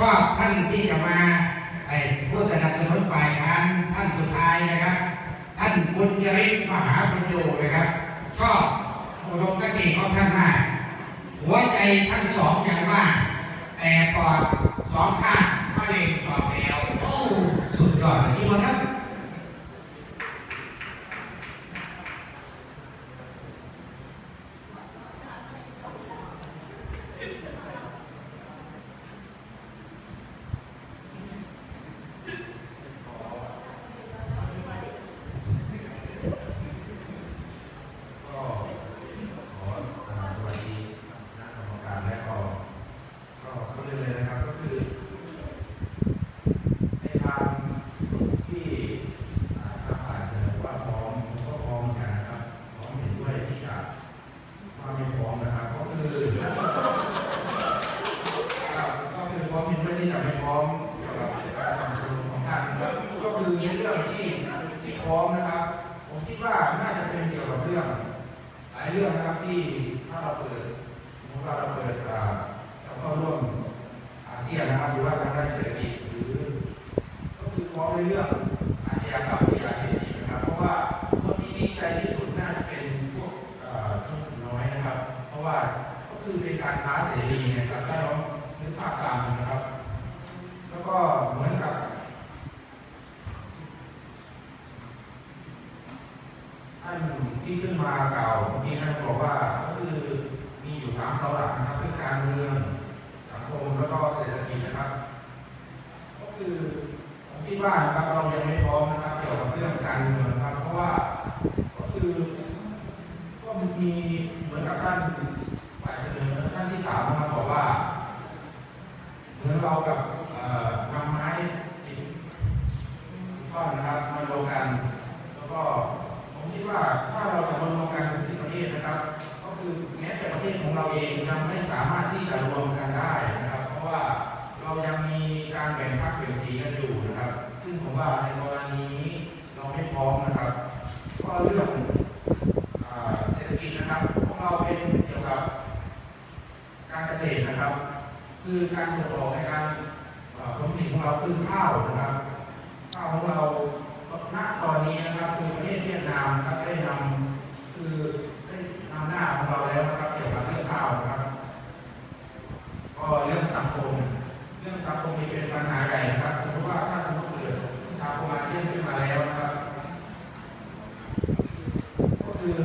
ก็ท่านที่จะมาไอ้ผู้สนับสนุนฝ่ายค้านท่านสุดท้ายนะครับ ท่านบุญยริศมหาบุญโยนะครับ ชอบอุดมคติของท่านมาก หัวใจทั้งสองอย่างมากแต่ปอดสองข้างมะเร็งต่อมแล้วโอ้สุดยอดเลยนี่มันครับ ก็ขออ่าสวัสดีคณะกรรมการและก็ก็เขาเรียกเลยนะครับก็คือในทางที่อ่าทางฝ่ายเสนอว่าพร้อมก็พร้อมกันนะครับพร้อมเห็นด้วยที่จะว่าไม่พร้อมนะครับก็คือครับก็คือพร้อมเห็นด้วยที่จะไม่พร้อมเกี่ยวกับการทำชุมนุมของท่านนะครับก็คือในเรื่องที่ที่พร้อมนะครับ ผมคิดว่าน่าจะเป็นเกี่ยวกับเรื่อง ห ลายเรื่องนะครับที่ถ้าเราเปิดสมมติว่าเราเปิดอ่าเราเข้าร่วมอาเซียนนะครับหรือว่าทางด้านเศรษฐกิจหรือก็คือพร้อมในเรื่องอาชญากรรมยาเสพติดนะครับ เพราะว่าคนที่ดีใจที่สุดน่าจะเป็นพวกเอ่อชนกลุ่มน้อยนะครับ เพราะว่าก็คือเป็นการค้าเสรีนะครับถ้าเรานึกภาพตามนะครับ แล้วก็เหมือนกับ ท่าน ที่ขึ้นมากล่าวเมื่อกี้ท่านบอกว่าก็คือมีอยู่สามเสาหลักนะครับคือการเมืองสังคมแล้วก็เศรษฐกิจนะครับ ก็คือผมคิดว่านะครับเรายังไม่พร้อมนะครับเกี่ยวกับเรื่องการเมืองนะครับ เพราะว่าก็คือก็มีเหมือนกับท่านฝ่ายเสนอท่านที่สามมาบอกว่า เหมือนเรากับนำไม้สิบก้อนนะครับมาลงกันแล้วก็ ว่าถ้าเราจะมารวมกันเป็นสิบประเทศนะครับ ก็คือแม้แต่ประเทศของเราเองยังไม่สามารถที่จะรวมกันได้นะครับ เพราะว่าเรายังมีการแบ่งพรรคแบ่งสีกันอยู่นะครับ ซึ่งผมว่าในกรณีนี้เราไม่พร้อมนะครับก็เรื่องเศรษฐกิจนะครับของเราเป็นเกี่ยวกับการเกษตรนะครับ คือการส่งออกในการผลผลิตของเราคือข้าวนะครับข้าวของเราณตอนนี้นะครับคือ เทศเวียดนามครับได้นำคือได้นำหน้าของเราแล้วนะครับเกี่ยวกับเรื่องข้าวนะครับก็เรื่องสังคม เรื่องสังคมนี่เป็นปัญหาใหญ่นะครับสมมติว่าถ้าสมมติเกิดชาวโคมาเซียนขึ้นมาแล้วนะครับ ก็คือ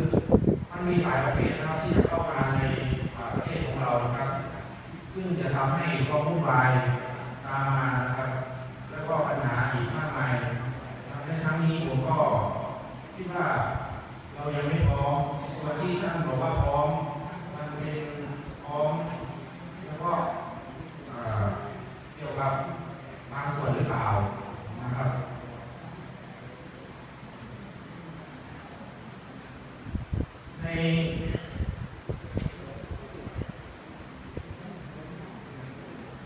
มันมีหลายประเทนะครับที่จะเข้ามาในประเทศของเรานะครับ ซึ่งจะทำให้ความวุ่นวายตามมาครับ แล้วก็ปัญหาอีกมากมายในครั้งนี้ผมก็ ที่ว่าเรายังไม่พร้อมส่วนที่ท่านบอกว่าพร้อม มันเป็นพร้อม แล้วก็อ่าเกี่ยวกับบางส่วนหรือเปล่านะครับ ใน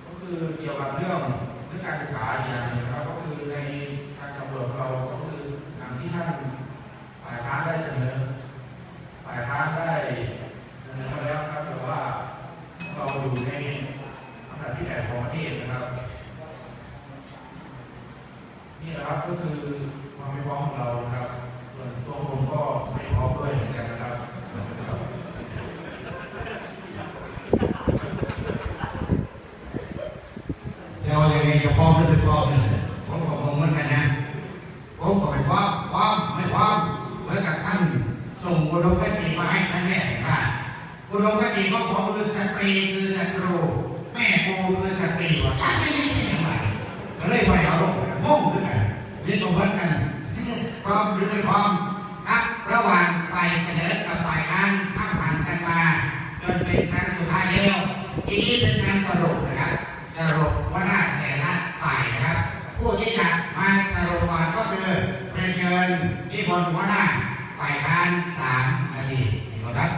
ก็คือเกี่ยวกับเรื่องเรื่องการศึกษาอีกอย่างหนึ่งนะครับก็คือในการสำรวจของเราก็คืออย่างที่ท่านฝ่ายค้านได้เสนอ ฝ่ายค้านได้เสนอมาแล้วครับแต่ว่าเรา อยู่ในอันดับที่แปดของประเทศนะครับ นี่แหละครับก็คือความไม่พร้อมของเรานะครับส่วนตัวผมก็ไม่พร้อมด้วยเหมือนกันนะครับเราอย่างไงจะพร้อมหรือไม่พร้อมเนี่ยผมก็คงเหมือนกันนะผมก็ไม่พร้อมพร้อมไม่พร้อมเหมือนกับท่านส่งอุดมคติมาให้ท่านแม่ว่า อุดมคติของผมคือสตรีคือศัตรูแม่กูคือสตรีว่าท่านไมเลยไปเอาลงงงคือกันเรียนตรงเหมือนกันพร้อมหรือไม่พร้อมครับระหว่างฝ่ายเสนอกับฝ่ายค้านพักผ่านกันมาจนเป็นครั้งสุดท้ายแล้วทีนี้เป็นการสรุปนะครับสรุปว่าหน้าแต่ละฝ่ายนะครับผู้ที่จะมาสรุปก่อนก็คือเรียนเชิญนิพนธ์หัวหน้าฝ่ายค้านสามนาทีนะครับ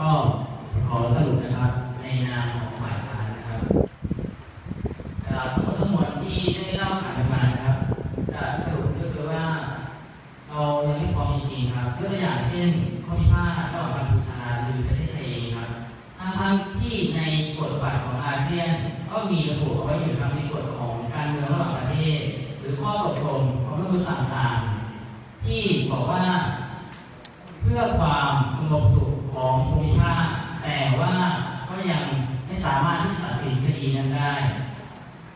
ก็ขอสรุปนะครับในนามของฝ่ายค้านนะครับทั้งทั้งมวที่ได้เล่าผ่านมาครับสรุปก็คือว่าเรายังไม่พร้อมจริงครับตัวอย่างเช่นข้พิพาทระหว่างกัมพูชาหรือประเทศไทยครับทั้งที่ในกฎบัตรของอาเซียน ก็มีระบุเอาไว้อยู่ในกฎของการเมืองระหว่างประเทศ หรือข้อตกลงควาร่วมมืต่างๆ ที่บอกว่าเพื่อความสงบสุข ดีนั้นได้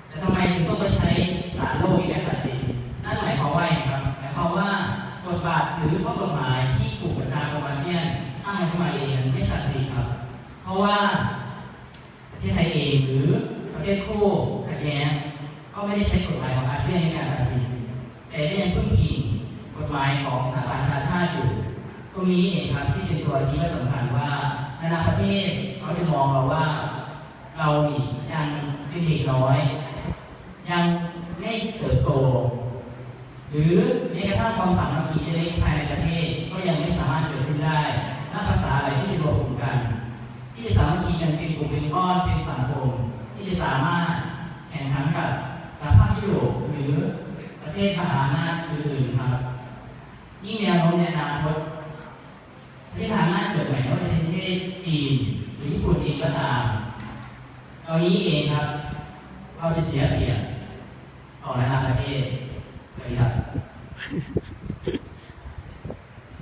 แต่ทำไมต้องไปใช้ศาลโลกในการตัดสินนั่นหมายความว่าอย่างครับหมายความว่าบทบาทหรือข้อกฎหมายที่กลุ่มประชาคมอาเซียนตั้งขึ้นมาเองไม่ศักดิ์สิทธิ์ครับ เพราะว่าประเทศไทยเองหรือประเทศคู่ขัดแย้งก็ไม่ได้ใช้กฎหมายของอาเซียนในการตัดสินแต่ก็ยังพึ่งพิงกฎหมายของสหประชาชาติอยู่ตรงนี้เองครับที่เป็นตัวชี้วัดสำคัญว่านานาประเทศเขาจะมองเราว่า เรานี่ยังเป็นเด็กน้อย ยังไม่เติบโต หรือแม้กระทั่งความสามัคคีเล็กภายในประเทศก็ยังไม่สามารถเกิดขึ้นได้นักภาษาอะไรที่จะรวมกลุ่มกัน ที่จะสามัคคีกันเป็นกลุ่มเป็นก้อนเป็นสังคมที่จะสามารถแข่งขันกับสหภาพยุโรปหรือประเทศมหาอำนาจอื่นๆครับ ยิ่งแนวโน้มในอนาคตประเทศมหาอำนาจเกิดใหม่ไม่ว่าจะเป็นประเทศจีนหรือญี่ปุ่นเองก็ตาม ตอนนี้เองครับเราจะเสียเปรียบต่อนานาประเทศสวัสดีครับ